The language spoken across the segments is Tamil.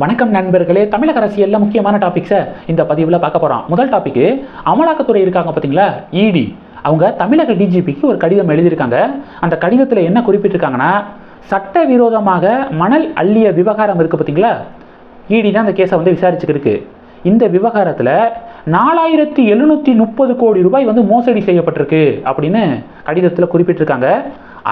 வணக்கம் நண்பர்களே தமிழக அரசியலில் முக்கியமான டாபிக்ஸை இந்த பதிவில் பார்க்க போகிறோம் முதல் டாப்பிக்கு அமலாக்கத்துறை இருக்காங்க பார்த்தீங்களா இடி அவங்க தமிழக டிஜிபிக்கு ஒரு கடிதம் எழுதியிருக்காங்க. அந்த கடிதத்தில் என்ன குறிப்பிட்டிருக்காங்கன்னா சட்டவிரோதமாக மணல் அள்ளிய விவகாரம் இருக்குது பார்த்தீங்களா இடி தான் அந்த கேஸை வந்து விசாரிச்சுக்கிருக்கு. இந்த விவகாரத்தில் நாலாயிரத்தி எழுநூற்றி முப்பது கோடி ரூபாய் வந்து மோசடி செய்யப்பட்டிருக்கு அப்படின்னு கடிதத்தில் குறிப்பிட்டிருக்காங்க.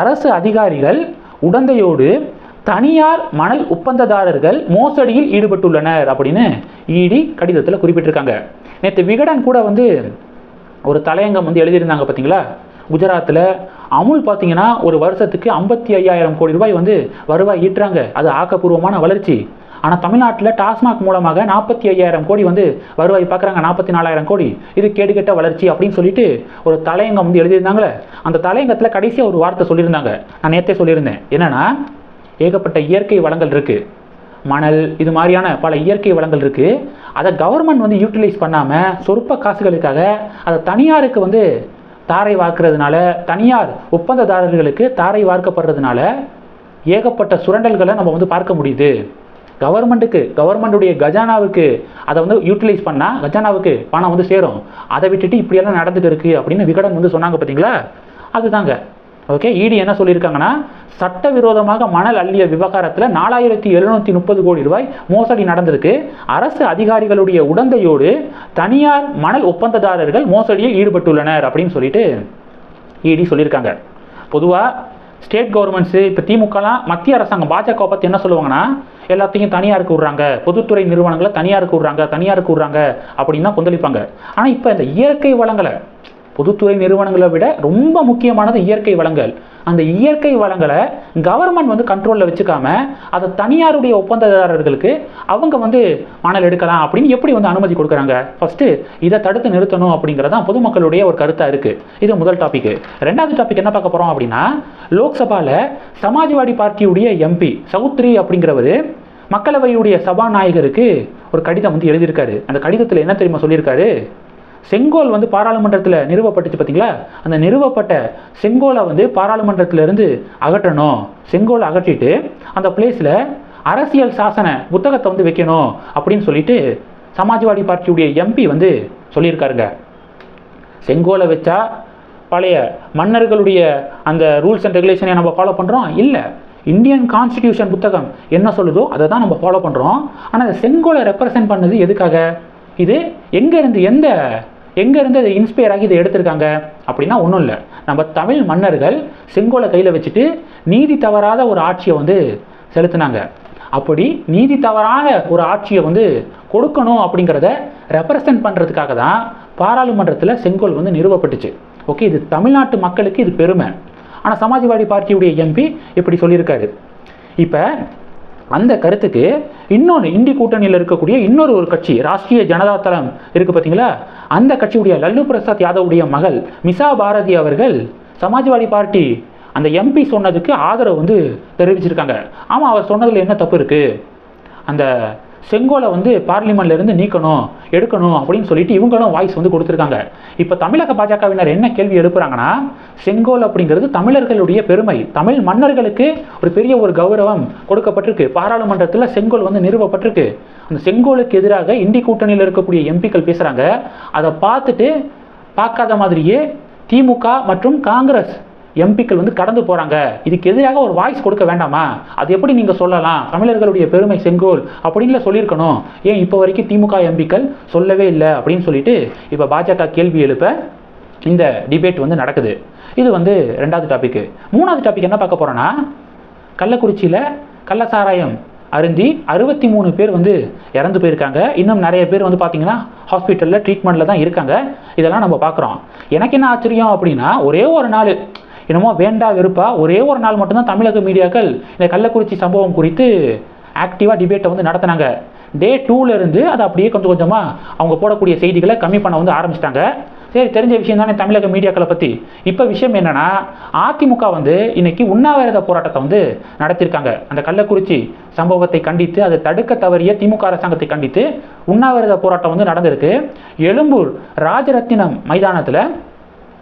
அரசு அதிகாரிகள் உடந்தையோடு தனியார் மணல் ஒப்பந்ததாரர்கள் மோசடியில் ஈடுபட்டுள்ளனர் அப்படின்னு இடி கடிதத்தில் குறிப்பிட்டிருக்காங்க. நேற்று விகடன் கூட வந்து ஒரு தலையங்கம் வந்து எழுதியிருந்தாங்க பார்த்தீங்களா குஜராத்தில் அமுல் பார்த்தீங்கன்னா ஒரு வருஷத்துக்கு ஐம்பத்தி ஐயாயிரம் கோடி ரூபாய் வந்து வருவாய் ஈட்டுறாங்க. அது ஆக்கப்பூர்வமான வளர்ச்சி. ஆனால் தமிழ்நாட்டில் டாஸ்மாக் மூலமாக நாற்பத்தி ஐயாயிரம் கோடி வந்து வருவாய் பார்க்குறாங்க நாற்பத்தி நாலாயிரம் கோடி. இது கேடுகெட்ட வளர்ச்சி அப்படின்னு சொல்லிட்டு ஒரு தலையங்கம் வந்து எழுதியிருந்தாங்களே. அந்த தலையங்கத்தில் கடைசியாக ஒரு வார்த்தை சொல்லியிருந்தாங்க. நான் நேற்றே சொல்லியிருந்தேன். என்னென்னா ஏகப்பட்ட இயற்கை வளங்கள் இருக்குது மணல் இது மாதிரியான பல இயற்கை வளங்கள் இருக்குது அதை கவர்மெண்ட் வந்து யூட்டிலைஸ் பண்ணாமல் சொற்ப காசுகளுக்காக அதை தனியாருக்கு வந்து தாரை வார்க்கிறதுனால தனியார் ஒப்பந்ததாரர்களுக்கு தாரை வார்க்கப்படுறதுனால ஏகப்பட்ட சுரண்டல்களை நம்ம வந்து பார்க்க முடியுது. கவர்மெண்ட்டுக்கு கவர்மெண்ட்டுடைய கஜானாவுக்கு அதை வந்து யூட்டிலைஸ் பண்ணால் கஜானாவுக்கு பணம் வந்து சேரும். அதை விட்டுட்டு இப்படியெல்லாம் நடந்துட்டு இருக்குது அப்படின்னு விகடன் வந்து சொன்னாங்க பார்த்தீங்களா அதுதாங்க. ஓகே இடி என்ன சொல்லியிருக்காங்கன்னா சட்டவிரோதமாக மணல் அள்ளிய விவகாரத்தில் நாலாயிரத்தி எழுநூற்றி முப்பது கோடி ரூபாய் மோசடி நடந்திருக்கு. அரசு அதிகாரிகளுடைய உடந்தையோடு தனியார் மணல் ஒப்பந்ததாரர்கள் மோசடியில் ஈடுபட்டுள்ளனர் அப்படின்னு சொல்லிட்டு இடி சொல்லியிருக்காங்க. பொதுவாக ஸ்டேட் கவர்மெண்ட்ஸு இப்போ திமுகலாம் மத்திய அரசாங்கம் பாஜக பற்றி என்ன சொல்லுவாங்கன்னா எல்லாத்தையும் தனியாருக்கு விட்றாங்க. பொதுத்துறை நிறுவனங்களை தனியாருக்கு விட்றாங்க தனியாருக்கு விட்றாங்க அப்படின்னு தான் கொந்தளிப்பாங்க. ஆனால் இப்போ இந்த இயற்கை வளங்களை பொதுத்துறை நிறுவனங்களை விட ரொம்ப முக்கியமானது இயற்கை வளங்கள். அந்த இயற்கை வளங்களை கவர்மெண்ட் வந்து கண்ட்ரோலில் வச்சுக்காம அதை தனியாருடைய ஒப்பந்ததாரர்களுக்கு அவங்க வந்து மணல் எடுக்கலாம் அப்படின்னு எப்படி வந்து அனுமதி கொடுக்குறாங்க? ஃபஸ்ட்டு இதை தடுத்து நிறுத்தணும் அப்படிங்கிறது தான் பொதுமக்களுடைய ஒரு கருத்தாக இருக்குது இது முதல் டாபிக் ரெண்டாவது டாபிக் என்ன பார்க்க போகிறோம் அப்படின்னா லோக்சபாவில் சமாஜ்வாடி பார்ட்டியுடைய எம்பி சௌத்ரி அப்படிங்கிறவர் மக்களவையுடைய சபாநாயகருக்கு ஒரு கடிதம் வந்து எழுதியிருக்காரு. அந்த கடிதத்தில் என்ன தெரியுமா சொல்லியிருக்காரு? செங்கோல் வந்து பாராளுமன்றத்தில் நிறுவப்பட்டுச்சு பார்த்தீங்களா அந்த நிறுவப்பட்ட செங்கோலை வந்து பாராளுமன்றத்திலிருந்து அகற்றணும். செங்கோலை அகற்றிட்டு அந்த பிளேஸில் அரசியல் சாசன புத்தகத்தை வந்து வைக்கணும் அப்படின்னு சொல்லிட்டு சமாஜ்வாடி பார்ட்டியுடைய எம்பி வந்து சொல்லியிருக்காருங்க. செங்கோலை வச்சா பழைய மன்னர்களுடைய அந்த ரூல்ஸ் அண்ட் ரெகுலேஷனை நம்ம ஃபாலோ பண்ணுறோம் இல்லை. இந்தியன் கான்ஸ்டிடியூஷன் புத்தகம் என்ன சொல்லுதோ அதை தான் நம்ம ஃபாலோ பண்ணுறோம் ஆனால் அந்த செங்கோலை ரெப்ரசன்ட் பண்ணது எதுக்காக? இது எங்கேருந்து எந்த எங்கேருந்து அதை இன்ஸ்பயர் ஆகி இதை எடுத்திருக்காங்க அப்படின்னா ஒன்றும் இல்லை. நம்ம தமிழ் மன்னர்கள் செங்கோலை கையில் வச்சுட்டு நீதி தவறாத ஒரு ஆட்சியை வந்து செலுத்தினாங்க. அப்படி நீதி தவறான ஒரு ஆட்சியை வந்து கொடுக்கணும் அப்படிங்கிறத ரெப்ரசன்ட் பண்ணுறதுக்காக தான் பாராளுமன்றத்தில் செங்கோல் வந்து நிறுவப்பட்டுச்சு. ஓகே இது தமிழ்நாட்டு மக்களுக்கு இது பெருமை. ஆனால் சமாஜ்வாடி பார்ட்டியுடைய எம்பி இப்படி சொல்லியிருக்காரு. இப்போ அந்த கருத்துக்கு இன்னொன்று இந்தி கூட்டணியில் இருக்கக்கூடிய இன்னொரு ஒரு கட்சி ராஷ்ட்ரிய ஜனதா தளம் இருக்குது பார்த்தீங்களா அந்த கட்சியுடைய லல்லு பிரசாத் யாதவுடைய மகள் மிசா பாரதி அவர்கள் சமாஜ்வாடி பார்ட்டி அந்த எம்பி சொன்னதுக்கு ஆதரவு வந்து தெரிவிச்சிருக்காங்க. ஆமாம் அவர் சொன்னதில் என்ன தப்பு இருக்குது அந்த செங்கோலை வந்து பார்லிமெண்ட்ல இருந்து நீக்கணும் எடுக்கணும் அப்படின்னு சொல்லிட்டு இவங்களும் வாய்ஸ் வந்து கொடுத்துருக்காங்க. இப்போ தமிழக பாஜகவினர் என்ன கேள்வி எழுப்புறாங்கன்னா செங்கோல் அப்படிங்கிறது தமிழர்களுடைய பெருமை. தமிழ் மன்னர்களுக்கு ஒரு பெரிய ஒரு கௌரவம் கொடுக்கப்பட்டிருக்கு. பாராளுமன்றத்தில் செங்கோல் வந்து நிறுவப்பட்டிருக்கு. அந்த செங்கோலுக்கு எதிராக இந்தி கூட்டணியில் இருக்கக்கூடிய எம்பிக்கள் பேசுகிறாங்க அதை பார்த்துட்டு பார்க்காத மாதிரியே திமுக மற்றும் காங்கிரஸ் எம்பிக்கள் வந்து கடந்து போகிறாங்க இதுக்கு எதிராக ஒரு வாய்ஸ் கொடுக்க வேண்டாமா? அது எப்படி நீங்கள் சொல்லலாம்? தமிழர்களுடைய பெருமை செங்கோல் அப்படின்னு சொல்லியிருக்கணும். ஏன் இப்போ வரைக்கும் திமுக எம்பிக்கள் சொல்லவே இல்லை அப்படின்னு சொல்லிட்டு இப்போ பாஜக கேள்வி எழுப்ப இந்த டிபேட் வந்து நடக்குது. இது வந்து ரெண்டாவது டாப்பிக்கு மூணாவது டாபிக் என்ன பார்க்க போகிறோன்னா கள்ளக்குறிச்சியில் கள்ளசாராயம் அருந்தி அறுபத்தி மூணு பேர் வந்து இறந்து போயிருக்காங்க. இன்னும் நிறைய பேர் வந்து பார்த்தீங்கன்னா ஹாஸ்பிட்டலில் ட்ரீட்மெண்ட்டில் தான் இருக்காங்க. இதெல்லாம் நம்ம பார்க்குறோம். எனக்கு என்ன ஆச்சரியம் அப்படின்னா ஒரே ஒரு நாள் என்னமோ வேண்டா வெறுப்பா? ஒரே ஒரு நாள் மட்டும்தான் தமிழக மீடியாக்கள் இந்த கள்ளக்குறிச்சி சம்பவம் குறித்து ஆக்டிவாக டிபேட்டை வந்து நடத்தினாங்க. டே இருந்து அதை அப்படியே கொஞ்சம் கொஞ்சமாக அவங்க போடக்கூடிய செய்திகளை கம்மி பண்ண வந்து ஆரம்பிச்சிட்டாங்க. சரி தெரிஞ்ச விஷயம் தானே தமிழக மீடியாக்களை பற்றி இப்போ விஷயம் என்னன்னா அதிமுக வந்து இன்னைக்கு உண்ணாவிரத போராட்டத்தை வந்து நடத்தியிருக்காங்க. அந்த கள்ளக்குறிச்சி சம்பவத்தை கண்டித்து அதை தடுக்க தவறிய திமுக அரசாங்கத்தை கண்டித்து உண்ணாவிரத போராட்டம் வந்து நடந்திருக்கு. எழும்பூர் ராஜரத்தினம் மைதானத்தில்